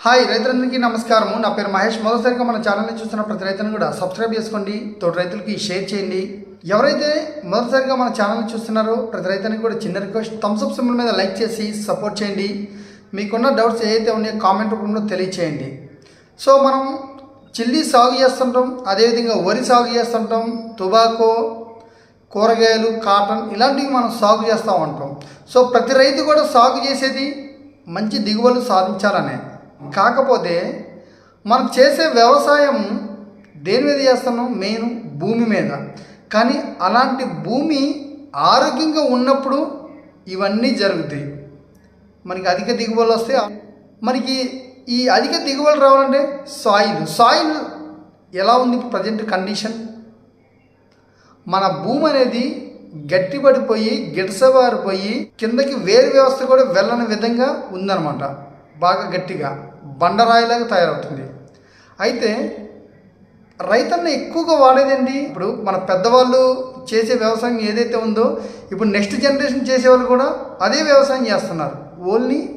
Hi రైతులందరికీ నమస్కారము. నా పేరు మహేష్. మొదటిసారిగా మన ఛానల్ని చూస్తున్న ప్రతి రైతును కూడా సబ్స్క్రైబ్ చేసుకోండి తోటి రైతులకి షేర్ చేయండి. ఎవరైతే మొదటిసారిగా మన ఛానల్ని చూస్తున్నారో ప్రతి రైతునికి కూడా చిన్న రిక్వెస్ట్ థమ్స్అప్ సింబల్ మీద లైక్ చేసి సపోర్ట్ చేయండి. మీకున్న డౌట్స్ ఏవైతే ఉన్నాయో కామెంట్ రూపంలో తెలియచేయండి. సో మనం చిల్లీ సాగు చేస్తుంటాం అదేవిధంగా వరి సాగు చేస్తుంటాం టుబాకో కూరగాయలు కాటన్ ఇలాంటివి మనం సాగు చేస్తూ ఉంటాం. సో ప్రతి రైతు కూడా సాగు చేసేది మంచి దిగుబడులు సాధించాలనే కాకపోతే మనం చేసే వ్యవసాయం దేని మీద చేస్తున్నాం? మెయిన్ భూమి మీద. కానీ అలాంటి భూమి ఆరోగ్యంగా ఉన్నప్పుడు ఇవన్నీ జరుగుతాయి. మనకి అధిక దిగుబడులు వస్తే మనకి ఈ అధిక దిగుబడులు రావాలంటే సాయిల్ సాయిల్ ఎలా ఉంది ప్రజెంట్ కండిషన్ మన భూమి అనేది గట్టిపడిపోయి గిడసబారిపోయి కిందకి వేరు వ్యవస్థ కూడా వెళ్ళని విధంగా ఉందన్నమాట. బాగా గట్టిగా. బండరాయిలాగా తయారవుతుంది. అయితే రైతన్న ఎక్కువగా వాడేదండి ఇప్పుడు మన పెద్దవాళ్ళు చేసే వ్యవసాయం ఏదైతే ఉందో ఇప్పుడు నెక్స్ట్ జనరేషన్ చేసేవాళ్ళు కూడా అదే వ్యవసాయం చేస్తున్నారు. ఓన్లీ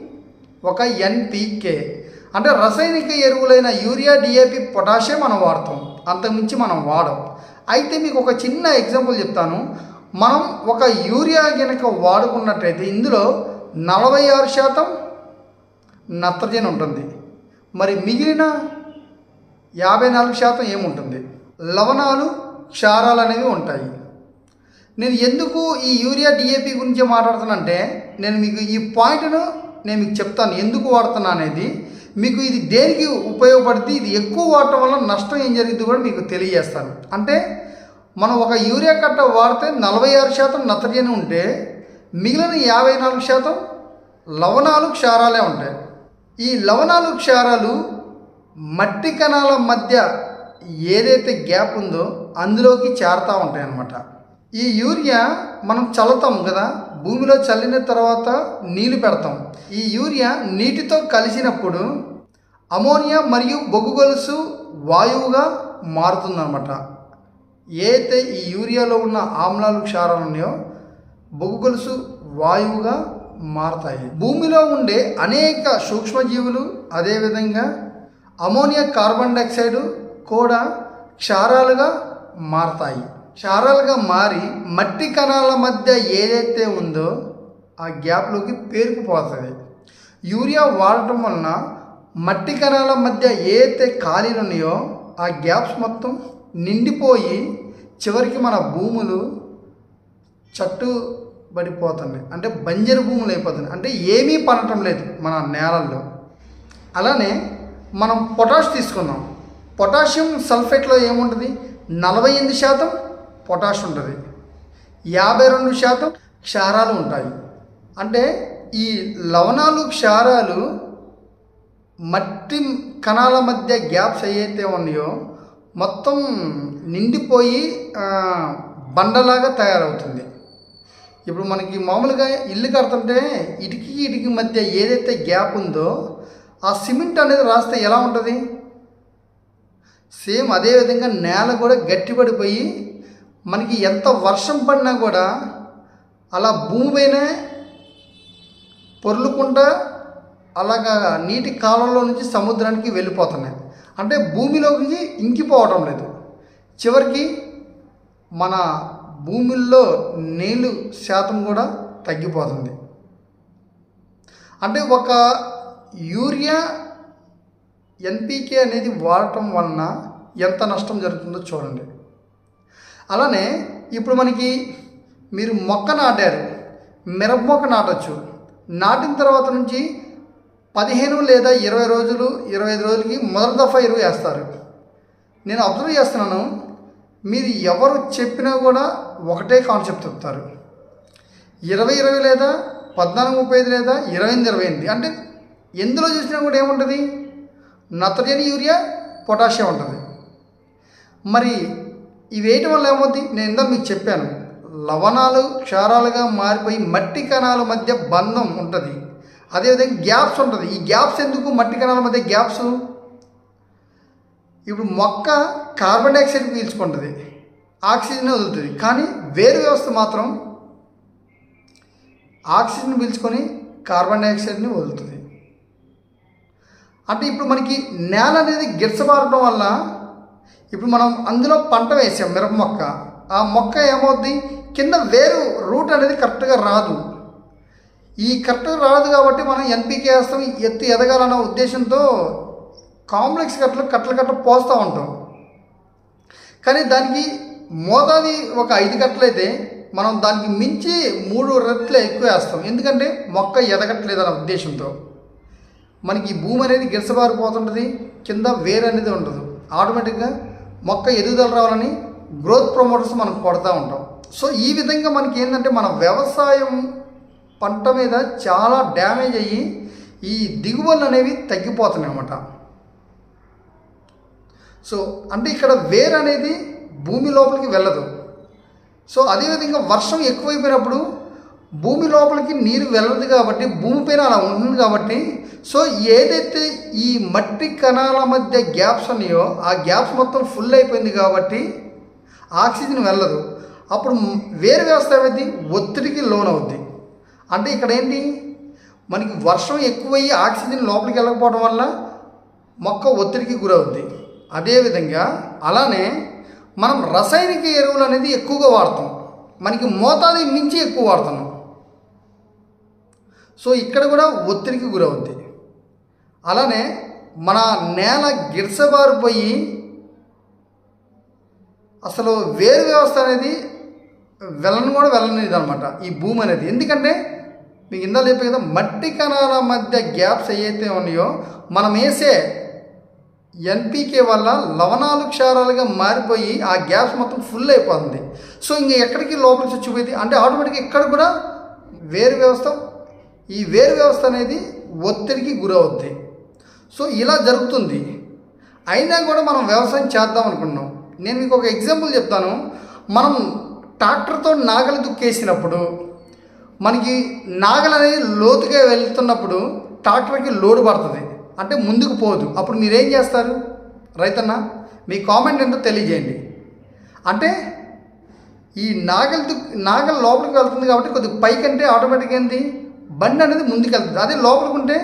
ఒక ఎన్పికే అంటే రసాయనిక ఎరువులైన యూరియా డిఏపి పొటాషియం మనం వాడతాం. అంతకుమించి మనం వాడం. అయితే మీకు ఒక చిన్న ఎగ్జాంపుల్ చెప్తాను. మనం ఒక యూరియా కనుక వాడుకున్నట్టయితే ఇందులో నలభై ఆరు శాతం నత్రజని ఉంటుంది. మరి మిగిలిన యాభై నాలుగు శాతం ఏముంటుంది? లవణాలు క్షారాలు అనేవి ఉంటాయి. నేను ఎందుకు ఈ యూరియా డిఏపి గురించి మాట్లాడుతానంటే నేను మీకు ఈ పాయింట్ను నేను మీకు చెప్తాను. ఎందుకు వాడుతున్నా అనేది మీకు ఇది దేనికి ఉపయోగపడుతుంది ఇది ఎక్కువ వాడటం వల్ల నష్టం ఏం జరుగుతుందో కూడా మీకు తెలియజేస్తాను. అంటే మనం ఒక యూరియా కట్ట వాడితే నలభై ఆరు శాతం నత్రజని ఉంటే మిగిలిన యాభై నాలుగు శాతం లవణాలు క్షారాలే ఉంటాయి. ఈ లవణాలు క్షారాలు మట్టి కణాల మధ్య ఏదైతే గ్యాప్ ఉందో అందులోకి చేరుతూ ఉంటాయి అన్నమాట ఈ యూరియా మనం చల్లుతాం కదా భూమిలో చల్లిన తర్వాత నీళ్ళు పెడతాం. ఈ యూరియా నీటితో కలిసినప్పుడు అమోనియా మరియు బొగ్గు గొలుసు వాయువుగా మారుతుందన్నమాట. ఏదైతే ఈ యూరియాలో ఉన్న ఆమ్లాలు క్షారాలు ఉన్నాయో బొగ్గు గొలుసు వాయువుగా మారతాయి. భూమిలో ఉండే అనేక సూక్ష్మజీవులు అదేవిధంగా అమోనియా కార్బన్ డైఆక్సైడ్ కూడా క్షారాలుగా మారతాయి. క్షారాలుగా మారి మట్టి కణాల మధ్య ఏదైతే ఉందో ఆ గ్యాప్లోకి పేరుకుపోతుంది యూరియా వాడటం వలన మట్టి కణాల మధ్య ఏదైతే ఖాళీలు ఉన్నాయో ఆ గ్యాప్స్ మొత్తం నిండిపోయి చివరికి మన భూములు చట్టు పడిపోతున్నాయి. అంటే బంజరు భూములు అయిపోతుంది అంటే ఏమీ పడటం లేదు మన నేలల్లో. అలానే మనం పొటాష్ తీసుకుందాం. పొటాషియం సల్ఫేట్లో ఏముంటుంది? నలభై ఎనిమిది శాతం పొటాష్ ఉంటుంది. యాభై రెండు శాతం క్షారాలు ఉంటాయి. అంటే ఈ లవణాలు క్షారాలు మట్టి కణాల మధ్య గ్యాప్స్ ఏవైతే ఉన్నాయో మొత్తం నిండిపోయి బండలాగా తయారవుతుంది. ఇప్పుడు మనకి మామూలుగా ఇల్లు కడుతుంటే ఇటుకి ఇటుకి మధ్య ఏదైతే గ్యాప్ ఉందో ఆ సిమెంట్ అనేది రాస్తే ఎలా ఉంటుంది? సేమ్ అదేవిధంగా నేల కూడా గట్టిపడిపోయి మనకి ఎంత వర్షం పడినా కూడా అలా భూమి పైన పొర్లుకుంటా అలాగా నీటి కాలంలో నుంచి సముద్రానికి వెళ్ళిపోతున్నాయి. అంటే భూమిలోకి ఇంకిపోవటం లేదు. చివరికి మన భూమిల్లో నీళ్ళు శాతం కూడా తగ్గిపోతుంది. అంటే ఒక యూరియా ఎన్పికే అనేది వాడటం వలన ఎంత నష్టం జరుగుతుందో చూడండి. అలానే ఇప్పుడు మనకి మీరు మొక్క నాటారు మిరప మొక్క నాటచ్చు. నాటిన తర్వాత నుంచి పదిహేను లేదా ఇరవై రోజులు ఇరవై ఐదు రోజులకి మొదటి దఫా ఎరువు వేస్తారు. నేను అబ్జర్వ్ చేస్తున్నాను మీరు ఎవరు చెప్పినా కూడా ఒకటే కాన్సెప్ట్ చెప్తారు. ఇరవై ఇరవై లేదా పద్నాలుగు ముప్పై ఐదు లేదా ఇరవై ఎనిమిది ఇరవై ఎనిమిది. అంటే ఎందులో చూసినా కూడా ఏముంటుంది? నత్రజని యూరియా పొటాషియం ఉంటుంది. మరి ఇవి వేయటం వల్ల ఏమవుతుంది నేను ఇందా మీకు చెప్పాను. లవణాలు క్షారాలుగా మారిపోయి మట్టి కణాల మధ్య బంధం ఉంటుంది. అదేవిధంగా గ్యాప్స్ ఉంటుంది. ఈ గ్యాప్స్ ఎందుకు? మట్టి కణాల మధ్య గ్యాప్స్ ఇప్పుడు మొక్క కార్బన్ డైఆక్సైడ్ పీల్చుకుంటుంది. ఆక్సిజన్ వదులుతుంది. కానీ వేరు వ్యవస్థ మాత్రం ఆక్సిజన్ పీల్చుకొని కార్బన్ డైఆక్సైడ్ని వదులుతుంది. అంటే ఇప్పుడు మనకి నేల అనేది గిరసబారడం వల్ల ఇప్పుడు మనం అందులో పంట వేసాం మిరప మొక్క. ఆ మొక్క ఏమవుద్ది? కింద వేరు రూట్ అనేది కరెక్ట్గా రాదు. ఈ కరెక్ట్గా రాదు కాబట్టి మనం ఎన్పికే వేస్తాం ఎత్తు ఎదగాలన్న ఉద్దేశంతో కాంప్లెక్స్ కట్టలు కట్టలు కట్ట పోస్తూ ఉంటాం. కానీ దానికి మోతాది ఒక ఐదు కట్టలైతే మనం దానికి మించి మూడు రెట్లు ఎక్కువ వేస్తాం. ఎందుకంటే మొక్క ఎదగట్లేదన్న ఉద్దేశంతో. మనకి ఈ భూమి అనేది గిరసబారిపోతుంటుంది కింద వేరు అనేది ఉండదు. ఆటోమేటిక్గా మొక్క ఎదుగుదల రావాలని గ్రోత్ ప్రమోటర్స్ మనం కొడతా ఉంటాం. సో ఈ విధంగా మనకి ఏంటంటే మన వ్యవసాయం పంట మీద చాలా డ్యామేజ్ అయ్యి ఈ దిగుబడులు అనేవి తగ్గిపోతున్నాయి అన్నమాట సో అంటే ఇక్కడ వేర్ అనేది భూమి లోపలికి వెళ్ళదు. సో అదేవిధంగా వర్షం ఎక్కువైపోయినప్పుడు భూమి లోపలికి నీరు వెళ్ళదు కాబట్టి భూమి పైన అలా ఉంటుంది కాబట్టి సో ఏదైతే ఈ మట్టి కణాల మధ్య గ్యాప్స్ ఉన్నాయో ఆ గ్యాప్స్ మొత్తం ఫుల్ అయిపోయింది కాబట్టి ఆక్సిజన్ వెళ్ళదు. అప్పుడు వేరు వ్యవస్థ ఏమైంది? ఒత్తిడికి లోన్ అవుద్ది అంటే ఇక్కడ ఏంటి? మనకి వర్షం ఎక్కువయ్యి ఆక్సిజన్ లోపలికి వెళ్ళకపోవడం వల్ల మొక్క ఒత్తిడికి గురవుద్ది. అదేవిధంగా అలానే మనం రసాయనిక ఎరువులు అనేది ఎక్కువగా వాడతాం మనకి మోతాది మించి ఎక్కువ వాడుతున్నాం. సో ఇక్కడ కూడా ఒత్తిడికి గురవుద్ది. అలానే మన నేల గిరసబారిపోయి అసలు వేరు వ్యవస్థ అనేది వెళ్ళను కూడా వెళ్ళనిది అనమాట ఈ భూమి అనేది. ఎందుకంటే మీకు ఇందా చెప్పే కదా మట్టి కణాల మధ్య గ్యాప్స్ ఏవైతే ఉన్నాయో మనం వేసే ఎన్పికే వల్ల లవణాలు క్షారాలుగా మారిపోయి ఆ గ్యాస్ మొత్తం ఫుల్ అయిపోతుంది. సో ఇంక ఎక్కడికి లోపలికి చచ్చిపోయింది అంటే ఆటోమేటిక్గా ఇక్కడ కూడా వేరు వ్యవస్థ ఈ వేరు వ్యవస్థ అనేది ఒత్తిడికి గురవుద్ది. సో ఇలా జరుగుతుంది. అయినా కూడా మనం వ్యవసాయం చేద్దాం అనుకున్నాం. నేను మీకు ఒక ఎగ్జాంపుల్ చెప్తాను. మనం ట్రాక్టర్తో నాగలి దుక్కేసినప్పుడు మనకి నాగలు అనేది లోతుగా వెళ్తున్నప్పుడు ట్రాక్టర్కి లోడ్ పడుతుంది. అంటే ముందుకు పోదు. అప్పుడు మీరేం చేస్తారు? రైతన్న మీ కామెంట్ ఏంటో తెలియజేయండి. అంటే ఈ నాగలి దు లోపలికి వెళ్తుంది కాబట్టి కొద్దిగా పైకి అంటే ఆటోమేటిక్గా ఏంది? బండి అనేది ముందుకు వెళ్తుంది. అదే లోపలికి ఉంటే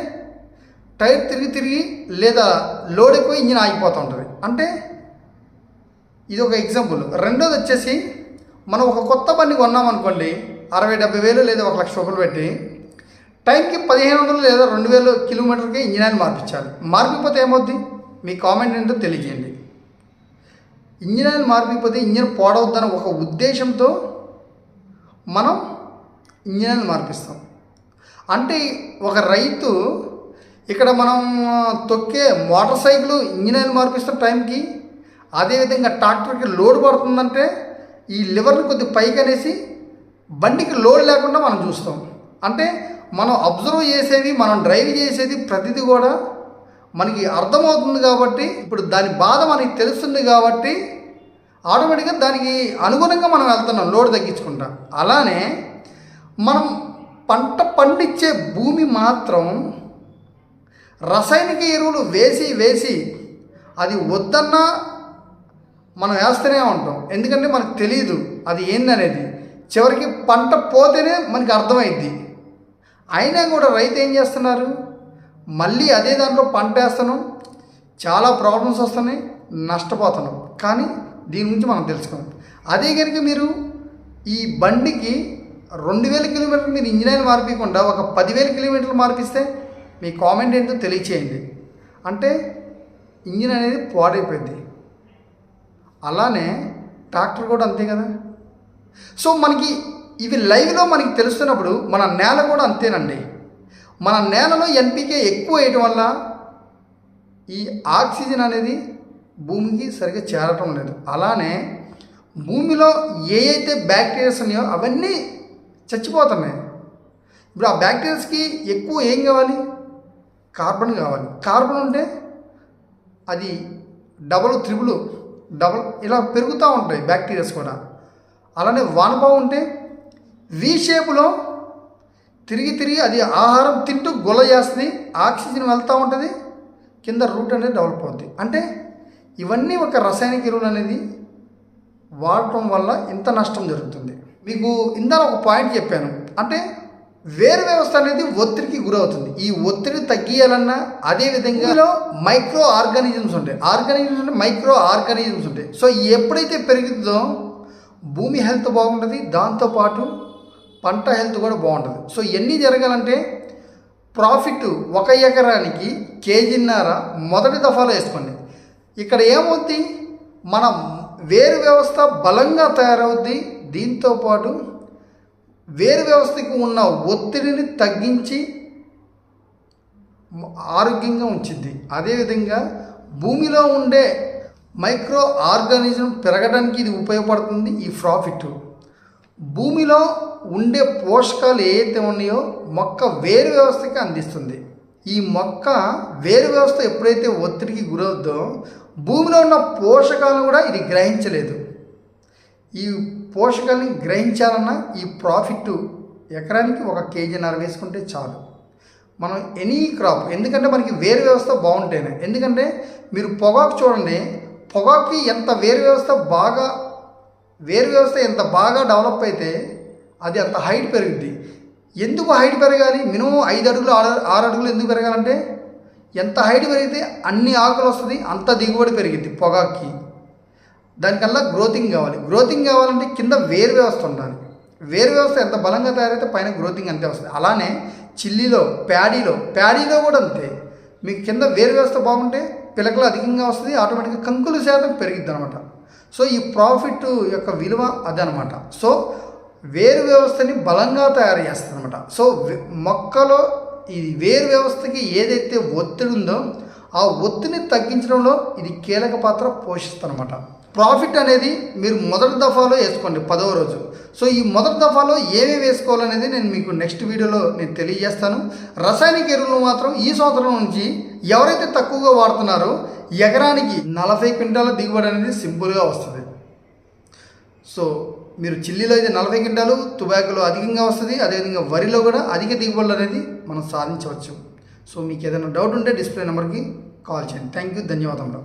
టైర్ తిరిగి తిరిగి లేదా లోడ్ ఎక్కువ ఇంజిన్ ఆగిపోతూ ఉంటుంది. అంటే ఇది ఒక ఎగ్జాంపుల్. రెండోది వచ్చేసి మనం ఒక కొత్త బండి కొన్నామనుకోండి అరవై డెబ్బై వేలు లేదా ఒక లక్ష రూపాయలు పెట్టి టైంకి పదిహేను వందలు లేదా రెండు వేలు కిలోమీటర్కి ఇంజిన్ ఆయిల్ మార్పించాలి మార్పిపోతే ఏమవుద్ది? మీ కామెంట్ ఏంటో తెలియజేయండి. ఇంజిన్ ఆయిల్ మార్పిపోతే ఇంజిన్ పోడవద్దని ఒక ఉద్దేశంతో మనం ఇంజిన్ ఆయిల్ మార్పిస్తాం. అంటే ఒక రైతు ఇక్కడ మనం తొక్కే మోటార్ సైకిల్ ఇంజిన్ ఆయిల్ మార్పిస్తాం టైంకి అదేవిధంగా ట్రాక్టర్కి లోడ్ పడుతుందంటే ఈ లివర్ని కొద్దిగా పైకి అనేసి బండికి లోడ్ లేకుండా మనం చూస్తాం. అంటే మనం అబ్జర్వ్ చేసేది మనం డ్రైవ్ చేసేది ప్రతిదీ కూడా మనకి అర్థమవుతుంది కాబట్టి ఇప్పుడు దాని బాధ మనకి తెలుస్తుంది కాబట్టి ఆటోమేటిక్గా దానికి అనుగుణంగా మనం వెళ్తున్నాం లోడ్ తగ్గించుకుంటా. అలానే మనం పంట పండించే భూమి మాత్రం రసాయనిక ఎరువులు వేసి వేసి అది వద్దన్నా మనం వేస్తూనే ఉంటాం. ఎందుకంటే మనకు తెలియదు అది ఏందనేది. చివరికి పంట పోతేనే మనకి అర్థమైద్ది. అయినా కూడా రైతు ఏం చేస్తున్నారు? మళ్ళీ అదే దాంట్లో పంట వేస్తాను చాలా ప్రాబ్లమ్స్ వస్తున్నాయి నష్టపోతున్నాం. కానీ దీని గురించి మనం తెలుసుకోం అదే కనుక మీరు ఈ బండికి రెండు వేల కిలోమీటర్లు మీరు ఇంజిన్ ఆయిల్ మార్పించకుండా ఒక పదివేల కిలోమీటర్లు మార్పిస్తే మీ కామెంట్ ఏంటో తెలియచేయండి. అంటే ఇంజిన్ అనేది పాడైపోయింది. అలానే ట్రాక్టర్ కూడా అంతే కదా? సో మనకి ఇవి లైవ్లో మనకి తెలుస్తున్నప్పుడు మన నేల కూడా అంతేనండి. మన నేలలో ఎన్పికే ఎక్కువ వేయటం వల్ల ఈ ఆక్సిజన్ అనేది భూమికి సరిగ్గా చేరటం లేదు. అలానే భూమిలో ఏ అయితే బ్యాక్టీరియాస్ ఉన్నాయో అవన్నీ చచ్చిపోతున్నాయి. ఇప్పుడు ఆ బ్యాక్టీరియాస్కి ఎక్కువ ఏం కావాలి? కార్బన్ కావాలి. కార్బన్ ఉంటే అది డబల్ త్రిబుల్ డబల్ ఇలా పెరుగుతూ ఉంటాయి బ్యాక్టీరియాస్ కూడా. అలానే వానపాము ఉంటే వి షేపులో తిరిగి తిరిగి అది ఆహారం తింటూ గొల్ల చేస్తుంది ఆక్సిజన్ వెళ్తూ ఉంటుంది. కింద రూట్ అనేది డెవలప్ అవుతుంది అంటే ఇవన్నీ ఒక రసాయనిక ఎరువులు అనేది వాడటం వల్ల ఇంత నష్టం జరుగుతుంది. మీకు ఇందాక ఒక పాయింట్ చెప్పాను. అంటే వేరు వ్యవస్థ అనేది ఒత్తిడికి గురవుతుంది. ఈ ఒత్తిడి తగ్గియాలన్నా అదే విధంగా మైక్రో ఆర్గానిజమ్స్ ఉంటాయి. ఆర్గానిజమ్స్ అంటే మైక్రో ఆర్గానిజమ్స్ ఉంటాయి. సో ఎప్పుడైతే పెరుగుతుందో భూమి హెల్త్ బాగుంటుంది. దాంతోపాటు పంట హెల్త్ కూడా బాగుంటుంది. సో ఎన్ని జరగాలంటే ప్రాఫిట్ ఒక ఎకరానికి కేజీన్నర మొదటి దఫాలో వేసుకోండి. ఇక్కడ ఏమవుద్ది? మన వేరు వ్యవస్థ బలంగా తయారవుద్ది. దీంతోపాటు వేరు వ్యవస్థకు ఉన్న ఒత్తిడిని తగ్గించి ఆరోగ్యంగా ఉంచిద్ది. అదేవిధంగా భూమిలో ఉండే మైక్రో ఆర్గానిజం పెరగడానికి ఇది ఉపయోగపడుతుంది ఈ ప్రాఫిట్. భూమిలో ఉండే పోషకాలు ఏవైతే ఉన్నాయో మొక్క వేరు వ్యవస్థకి అందిస్తుంది. ఈ మొక్క వేరు వ్యవస్థ ఎప్పుడైతే ఒత్తిడికి గురవుద్దో భూమిలో ఉన్న పోషకాలను కూడా ఇది గ్రహించలేదు. ఈ పోషకాలని గ్రహించాలన్నా ఈ ప్రాఫిట్ ఎకరానికి ఒక కేజీన్నర వేసుకుంటే చాలు. మనం ఎనీ క్రాప్ ఎందుకంటే మనకి వేరు వ్యవస్థ బాగుంటేనే ఎందుకంటే మీరు పొగాకు చూడండి పొగాకు ఎంత వేరు వ్యవస్థ బాగా వేరు వ్యవస్థ ఎంత బాగా డెవలప్ అయితే అది అంత హైట్ పెరుగుద్ది. ఎందుకు హైట్ పెరగాలి? మినిమం ఐదు అడుగులు ఆరు ఆరు అడుగులు ఎందుకు పెరగాలంటే ఎంత హైట్ పెరిగితే అన్ని ఆకులు వస్తుంది అంత దిగుబడి పెరిగింది పొగాకి దానికల్లా గ్రోతింగ్ కావాలి. గ్రోతింగ్ కావాలంటే కింద వేరు వ్యవస్థ ఉండాలి. వేరు వ్యవస్థ ఎంత బలంగా తయారైతే పైన గ్రోతింగ్ అంతే వస్తుంది. అలానే చిల్లీలో ప్యాడీలో ప్యాడీలో కూడా అంతే. మీకు కింద వేరు వ్యవస్థ బాగుంటే పిలకలు అధికంగా వస్తుంది ఆటోమేటిక్గా కంకుల శాతం పెరిగిద్ది అనమాట సో ఈ ప్రాఫిట్ యొక్క విలువ అదనమాట. సో వేరు వ్యవస్థని బలంగా తయారు చేస్తుంది అనమాట సో మొక్కలో ఈ వేరు వ్యవస్థకి ఏదైతే ఒత్తిడి ఉందో ఆ ఒత్తిడిని తగ్గించడంలో ఇది కీలక పాత్ర పోషిస్తుంది అనమాట ప్రాఫిట్ అనేది మీరు మొదటి దఫాలో వేసుకోండి పదవ రోజు. సో ఈ మొదటి దఫాలో ఏమేమి వేసుకోవాలనేది నేను మీకు నెక్స్ట్ వీడియోలో నేను తెలియజేస్తాను. రసాయనిక ఎరువులు మాత్రం ఈ సంవత్సరం నుంచి ఎవరైతే తక్కువగా వాడుతున్నారో ఎకరానికి నలభై క్వింటాల దిగుబడి అనేది సింపుల్గా వస్తుంది. సో మీరు చిల్లీలో అయితే నలభై క్వింటాలు తుబాకులో అధికంగా వస్తుంది అదేవిధంగా వరిలో కూడా అధిక దిగుబడులు అనేది మనం సాధించవచ్చు. సో మీకు ఏదైనా డౌట్ ఉంటే డిస్ప్లే నెంబర్కి కాల్ చేయండి. థ్యాంక్ యూ ధన్యవాదములు.